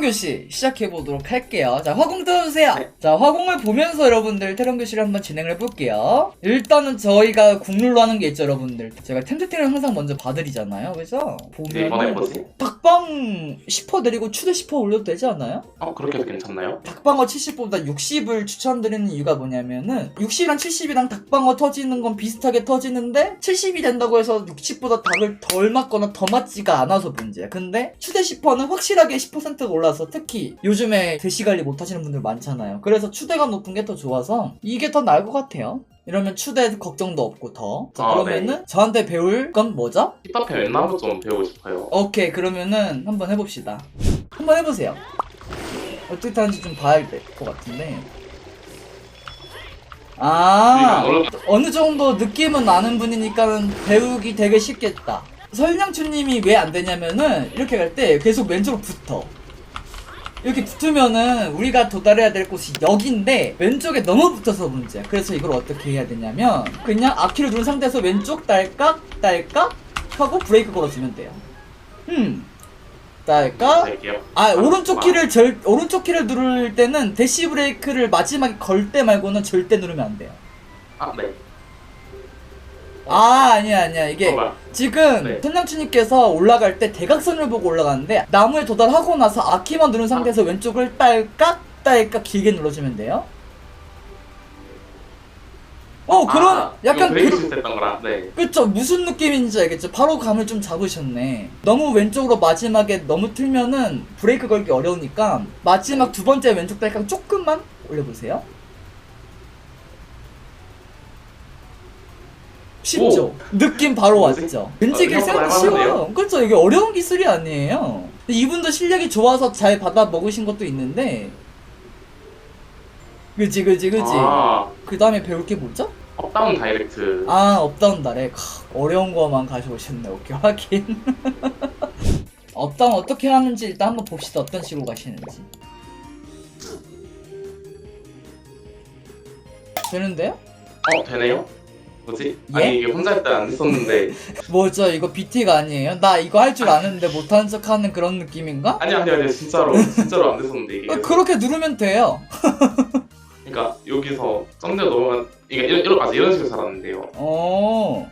교시 시작해보도록 할게요. 자, 화공 뜯어주세요. 네. 자, 화공을 보면서 여러분들 교시를 한번 진행을 해볼게요. 일단은 저희가 국룰로 하는 게 있죠, 여러분들. 제가 템트팅을 항상 먼저 봐드리잖아요. 그죠? 네, 이번에 뭐지? 닭방 10% 내리고 추대 10% 올려도 되지 않아요? 어, 그렇게 해도 괜찮나요? 닭방어 70보다 60을 추천드리는 이유가 뭐냐면은 60이랑 70이랑 닭방어 터지는 건 비슷하게 터지는데 70이 된다고 해서 60보다 닭을 덜 맞거나 더 맞지가 않아서 문제야. 근데 추대 10%는 확실하게 10%가 올라서 특히 요즘에 대시 관리 못 하시는 분들 많잖아요. 그래서 추대가 높은 게 더 좋아서 이게 더 나을 것 같아요. 이러면 추대 걱정도 없고 더. 자, 아, 그러면은 저한테 배울 건 뭐죠? 힙합의 웬나무 좀 배우고 싶어요. 오케이 그러면은 한번 해봅시다 한번 해보세요 어떻게 타는지 좀 봐야 될 것 같은데 아 어느 정도 느낌은 나는 분이니까는 배우기 되게 쉽겠다 설량추님이 왜 안 되냐면은 이렇게 갈 때 계속 왼쪽으로 붙어 이렇게 붙으면은 우리가 도달해야 될 곳이 여기인데 왼쪽에 너무 붙어서 문제야. 그래서 이걸 어떻게 해야 되냐면 그냥 앞키를 누른 상태에서 왼쪽 딸깍 딸깍 하고 브레이크 걸어주면 돼요. 음. 딸깍. 할게요. 아 오른쪽 키를 절 오른쪽 키를 누를 때는 대시 브레이크를 마지막에 걸 때 말고는 절대 누르면 안 돼요. 아, 네. 아 아니야 아니야 이게 정말. 지금 네. 천장추님께서 올라갈 때 대각선을 보고 올라가는데 나무에 도달하고 나서 아키만 누른 상태에서 왼쪽을 딸깍 딸깍 길게 눌러주면 돼요. 어 그런 아, 약간 그, 실수했던 거라. 네. 그쵸 무슨 느낌인지 알겠죠? 바로 감을 좀 잡으셨네. 너무 왼쪽으로 마지막에 너무 틀면은 브레이크 걸기 어려우니까 마지막 두 번째 왼쪽 딸깍 조금만 올려보세요. 쉽죠? 느낌 바로? 왔죠? 이게 어, 생각 쉬워요. 그렇죠? 이게 어려운 기술이 아니에요. 이분도 실력이 좋아서 잘 받아 먹으신 것도 있는데 그지 그지 그지 아, 그 다음에 배울 게 뭐죠? 업다운 다이렉트. 아 업다운 달에 어려운 거만 가져오셨네 오케이 확인 업다운 어떻게 하는지 일단 한번 봅시다 어떤 식으로 가시는지 되는데요? 어, 되네요? 뭐지? 예? 아니, 이게 혼자 할 때안 됐었는데. 뭐죠 이거 BT가 아니에요? 나 이거 할 줄 아는데 못하는 척 하는 그런 느낌인가? 아니, 아니, 아니, 진짜로. 진짜로 안 됐었는데, 이게. 어, 그렇게 누르면 돼요 그러니까, 여기서 점대 넘어간, 이게 이런, 이런, 아, 이런 식으로 살았는데요. 어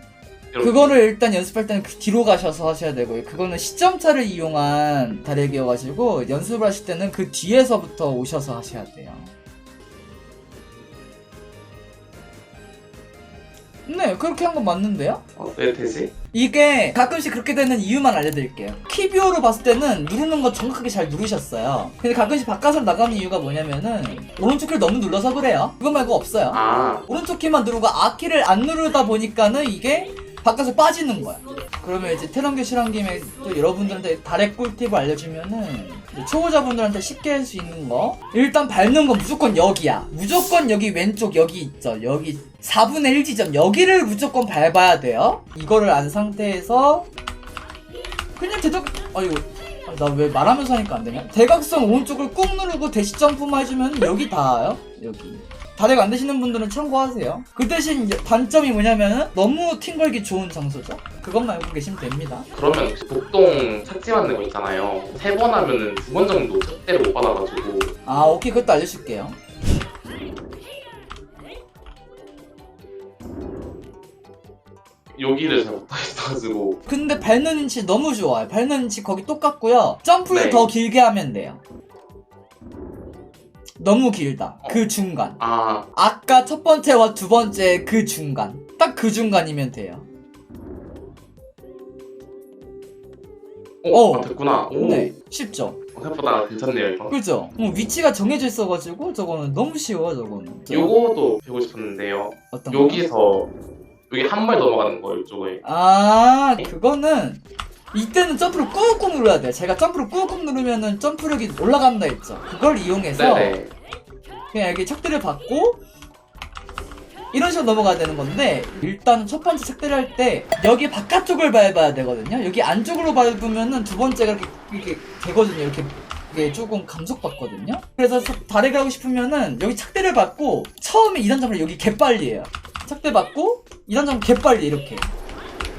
이렇게. 그거를 일단 연습할 때는 그 뒤로 가셔서 하셔야 되고요. 그거는 시점차를 이용한 다래기여가지고 연습을 하실 때는 그 뒤에서부터 오셔서 하셔야 돼요. 네, 그렇게 한 건 맞는데요? 어, 네, 되지? 이게 가끔씩 그렇게 되는 이유만 알려드릴게요. 키뷰어로 봤을 때는 누르는 거 정확하게 잘 누르셨어요. 근데 가끔씩 바깥으로 나가는 이유가 뭐냐면은 오른쪽 키를 너무 눌러서 그래요. 그거 말고 없어요. 아, 오른쪽 키만 누르고 아 키를 안 누르다 보니까는 이게 바깥으로 빠지는 거야. 그러면 이제 테런교 실한 김에 또 여러분들한테 달의 꿀팁을 알려주면은 초보자분들한테 쉽게 할 수 있는 거 일단 밟는 건 무조건 여기야. 무조건 여기 왼쪽 여기 있죠. 여기 4분의 1 지점 여기를 무조건 밟아야 돼요. 이거를 안 상태에서 그냥 대적 아이고 나왜 말하면서 하니까 안 되냐? 대각선 오른쪽을 꾹 누르고 대시 점프만 해주면 여기 닿아요. 여기. 다대가 안 되시는 분들은 참고하세요. 그 대신 이제 단점이 뭐냐면은 너무 팅 걸기 좋은 장소죠. 그것만 알고 계시면 됩니다. 그러면 복동 착지 맞는 거 있잖아요. 세 번 하면은 두 번 정도 착대를 못 받아가지고. 아 오케이 그것도 알려줄게요. 여기를 잘 못하겠어가지고. 근데 밟는 위치 너무 좋아요. 밟는 위치 거기 똑같고요. 점프를 네. 더 길게 하면 돼요. 너무 길다. 그 중간. 아, 아까 첫 번째와 두 번째 그 중간. 딱 그 중간이면 돼요. 오, 어. 아, 됐구나. 오, 네, 쉽죠. 생각보다 괜찮네요, 이거. 그죠? 어, 위치가 정해져 있어가지고 저거는 너무 쉬워 저거는. 요거도 배우고 싶었는데요. 어떤 거? 여기서 여기 한 발 넘어가는 거 이쪽에. 아 그거는 이때는 점프를 꾹꾹 눌러야 돼요. 제가 점프를 꾹꾹 누르면은 점프력이 올라간다 했죠. 그걸 이용해서 네네. 그냥 여기 착대를 받고 이런 식으로 넘어가야 되는 건데 일단 첫 번째 착대를 할 때 여기 바깥쪽을 밟아야 되거든요. 여기 안쪽으로 밟으면은 두 번째가 이렇게, 이렇게 되거든요. 이렇게 이게 조금 감속받거든요. 그래서 다르게 하고 싶으면은 여기 착대를 받고 처음에 2단 점프를 여기 개빨리 해요. 착대 받고 2단 점프 개빨리 이렇게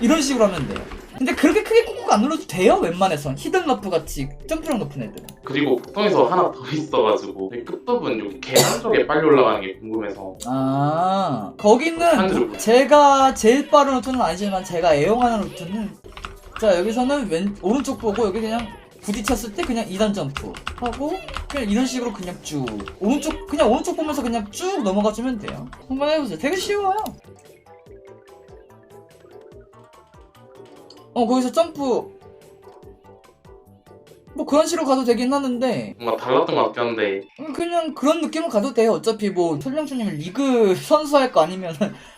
이런 식으로 하면 돼요. 근데 그렇게 크게 꾹꾹 안 눌러도 돼요? 웬만해선. 히든 러프 같이 점프력 높은 애들은 그리고 보통에서 하나 더 있어가지고 이 끝부분 여기 계단 쪽에 빨리 올라가는 게 궁금해서. 아 거기는 제가 제일 빠른 루트는 아니지만 제가 애용하는 루트는 자 여기서는 왼 오른쪽 보고 여기 그냥 부딪혔을 때 그냥 2단 점프 하고 그냥 이런 식으로 그냥 쭉. 오른쪽 그냥 오른쪽 보면서 그냥 쭉 넘어가 주면 돼요. 한번 해보세요. 되게 쉬워요 어 거기서 점프 뭐 그런 식으로 가도 되긴 하는데 뭔가 달랐던 것 같긴 한데 음, 그냥 그런 느낌으로 가도 돼요. 어차피 뭐 설령주님은 리그 선수 할 거 아니면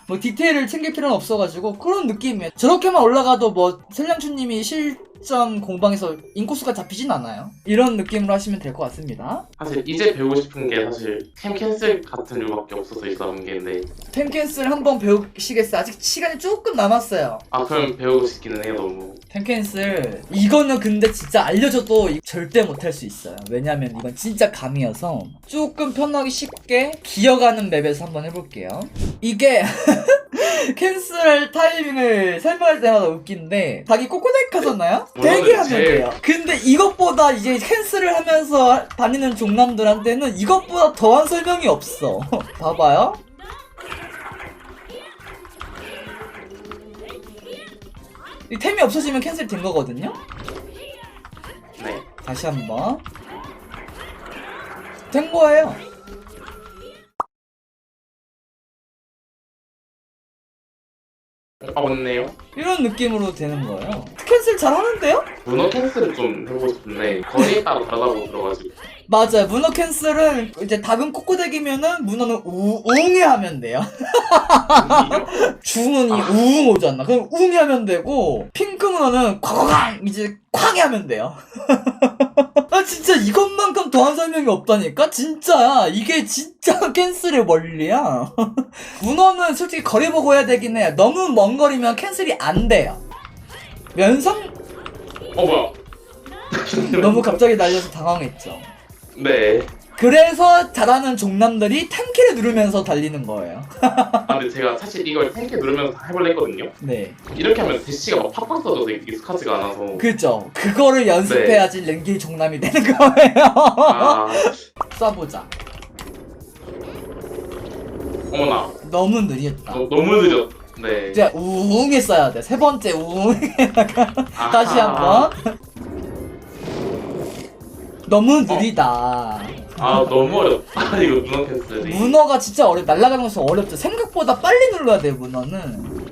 뭐 디테일을 챙길 필요는 없어가지고 그런 느낌이에요. 저렇게만 올라가도 뭐 설령주님이 실 전 공방에서 인코스가 잡히진 않아요. 이런 느낌으로 하시면 될 것 같습니다. 사실 이제 배우고 싶은 게 사실 캠 캔슬 같은 류밖에 없어서 있었는 게인데 펜캔슬 한번 배우시겠어요? 아직 시간이 조금 남았어요. 아 그럼 배우고 싶기는 해요 너무 펜캔슬 이거는 근데 진짜 알려줘도 이- 절대 못할 수 있어요. 왜냐면 이건 진짜 감이어서 조금 편하게 쉽게 기어가는 맵에서 한번 해볼게요. 이게 캔슬할 타이밍을 설명할 때마다 웃긴데 자기 꼬꼬덱 하잖아요? 되게 하면 돼요. 근데 이것보다 이제 캔슬을 하면서 다니는 종남들한테는 이것보다 더한 설명이 없어. 봐봐요. 이 템이 없어지면 캔슬 된 거거든요? 네 다시 한번 된 거예요. 아 맞네요 이런 느낌으로 되는 거예요. 캔슬 잘 하는데요? 문어 캔슬을 좀 해보고 싶은데 거리에 따라 다르다고 들어가지고 맞아요. 문어 캔슬은 이제 닭은 코코덱이면은 문어는 우웅이 하면 돼요. 중은이 아. 우웅 오잖아. 그럼 우웅이 하면 되고 핑크 문어는 쾅쾅 이제 쾅이 하면 돼요. 아 진짜 이것만큼 더한 설명이 없다니까? 진짜야. 이게 진짜 캔슬의 원리야. 문어는 솔직히 거리 보고 해야 되긴 해. 너무 먼 거리면 캔슬이 안 돼요. 면성 어 뭐야 너무 갑자기 날려서 당황했죠. 네 그래서 잘하는 종남들이 템키를 누르면서 달리는 거예요. 아 근데 제가 사실 이걸 탱크 누르면서 해볼래 했거든요 네. 이렇게 하면 대시가 막 팍팍 써져서 익숙하지가 않아서 그죠. 그거를 연습해야지 랭길 종남이 되는 거예요. 아 쏴보자. 어머나 너무 느렸다. 너, 너무 느렸 네 이제 우웅 했어야 돼. 세 번째 우웅. 다시 한 번. 너무 느리다. 아 너무 어렵다 이거 문어 캔슬이 문어가 진짜 어렵, 날아가는 것이 어렵죠. 생각보다 빨리 눌러야 돼, 문어는.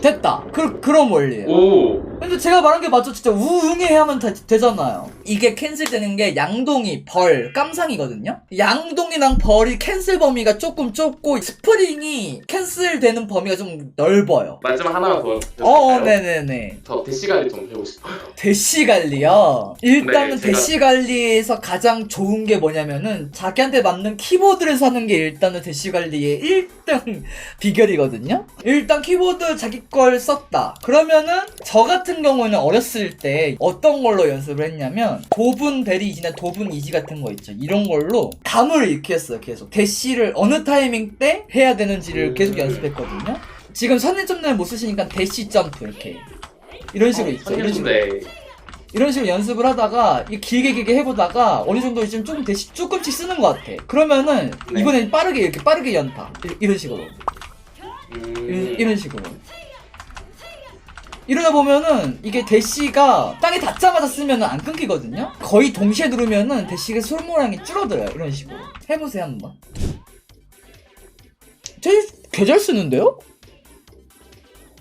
됐다. 그, 그런 원리예요. 오 근데 제가 말한 게 맞죠? 진짜 우웅해 하면 되, 되잖아요. 이게 캔슬되는 게 양동이, 벌, 깜상이거든요? 양동이랑 벌이 캔슬 범위가 조금 좁고 스프링이 캔슬되는 범위가 좀 넓어요. 마지막 하나만 더 어, 어? 네네네. 저 대시가리 좀 배우고 싶어요 대시갈리요. 일단은 네, 제가- 대시갈리에서 가장 좋은 게 뭐냐면은 자기한테 맞는 키보드를 사는 게 일단은 대시갈리의 1등 비결이거든요. 일단 키보드 자기 걸 썼다. 그러면은 저 같은 경우는 어렸을 때 어떤 걸로 연습을 했냐면 도분 베리 이지나 도분 이지 같은 거 있죠. 이런 걸로 감을 익혔어요. 계속 대시를 어느 타이밍 때 해야 되는지를 계속 음. 연습했거든요. 지금 선생점을 못 쓰시니까 대시 점프 이렇게 이런 식으로 있죠. 이런 식으로 네 이런 식으로 연습을 하다가 이 길게 길게 해보다가 어느 정도 지금 조금 대시 조금씩 쓰는 것 같아. 그러면은 네. 이번엔 빠르게 이렇게 빠르게 연타 이- 이런 식으로 음... 이런, 이런 식으로 이러다 보면은 이게 대시가 땅에 닿자마자 쓰면은 안 끊기거든요. 거의 동시에 누르면은 대시가 소모량이 줄어들어요. 이런 식으로 해보세요 한번. 제개잘 쓰는데요?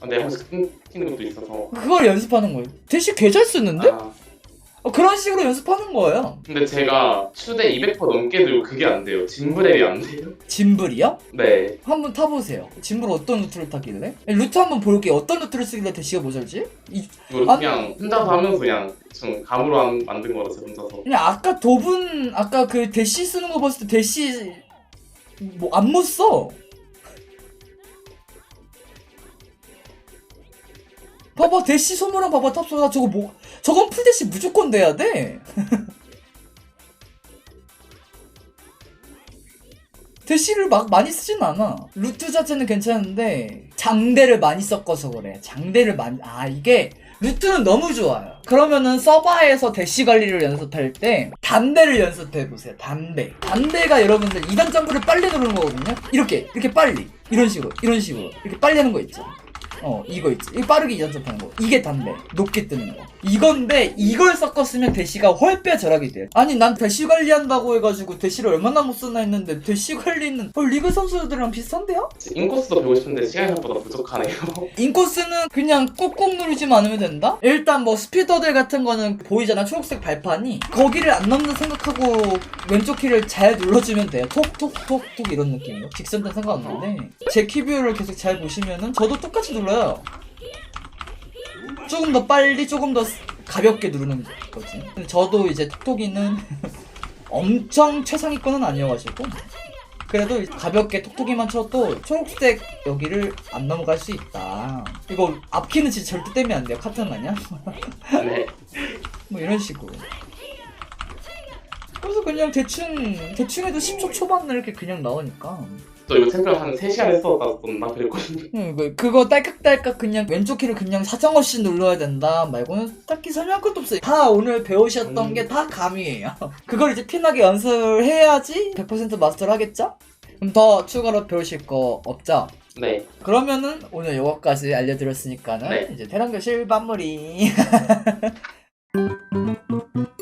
아, 네, 혹시 끊기는 것도 있어서. 그걸 연습하는 거예요. 대시 개잘 쓰는데? 아, 어, 그런 식으로 연습하는 거예요. 근데 제가 추대 200% 넘게 들고 그게 안 돼요. 진브렐이 안 돼요. 짐블이요? 네. 한번 타보세요. 짐블 어떤 루트를 타길래? 루트 한번 볼게요. 어떤 루트를 쓰길래 대시가 모자르지? 이, 이거 아, 그냥 혼자서 하면서 그냥 좀 감으로 한- 만든 거라서 혼자서. 그냥 아까 도분, 아까 그 대시 쓰는 거 봤을 때 대시 뭐 안못 써. 봐봐 대시 소모랑 봐봐 탑소가 저거 뭐 저건 풀대시 무조건 돼야 돼. 대시를 막 많이 쓰진 않아. 루트 자체는 괜찮은데 장대를 많이 섞어서 그래. 장대를 많이 아 이게 루트는 너무 좋아요. 그러면은 서바에서 대시 관리를 연습할 때 단대를 연습해 보세요. 단대. 단대가 여러분들 2단 점프를 빨리 누르는 거거든요. 이렇게 이렇게 빨리 이런 식으로 이런 식으로 이렇게 빨리 하는 거 있죠. 어 이거 있지. 이 빠르게 점프하는 거. 이게 단대 높게 뜨는 거 이건데 이걸 섞었으면 대시가 훨빼 절약이 돼요 아니 난 대시 관리한다고 해가지고 대시를 얼마나 못 쓰나 했는데 대시 관리는 어, 리그 선수들이랑 비슷한데요? 인코스도 배우고 싶은데 시간이 생각보다 부족하네요. 인코스는 그냥 꾹꾹 누르지만 않으면 된다? 일단 뭐 스피더들 같은 거는 보이잖아 초록색 발판이 거기를 안 넘는 생각하고 왼쪽 키를 잘 눌러주면 돼요 톡톡톡톡 이런 느낌으로 직선된 상관없는데 제 키뷰를 계속 잘 보시면은 저도 똑같이 눌러요 조금 더 빨리 조금 더 가볍게 누르는 거지 근데 저도 이제 톡톡이는 엄청 최상위권은 아니어가지고 그래도 가볍게 톡톡이만 쳐도 초록색 여기를 안 넘어갈 수 있다. 이거 앞키는 진짜 절대 떼면 안 돼요. 카트는 아니야? 네. 뭐 이런 식으로. 그래서 그냥 대충 대충 해도 10초 초반에 이렇게 그냥 나오니까. 저 이거 챔피언 한 3시간 했었다고 나 그랬거든요. 음, 그- 그거 딸깍딸깍 그냥 왼쪽 키를 그냥 사정없이 눌러야 된다 말고는 딱히 설명할 것도 없어요. 다 오늘 배우셨던 음. 게 다 감이에요. 그걸 이제 피나게 연습을 해야지 100% 마스터를 하겠죠? 그럼 더 추가로 배우실 거 없죠? 네. 그러면은 오늘 요거까지 알려드렸으니까는 네. 이제 교실 마무리.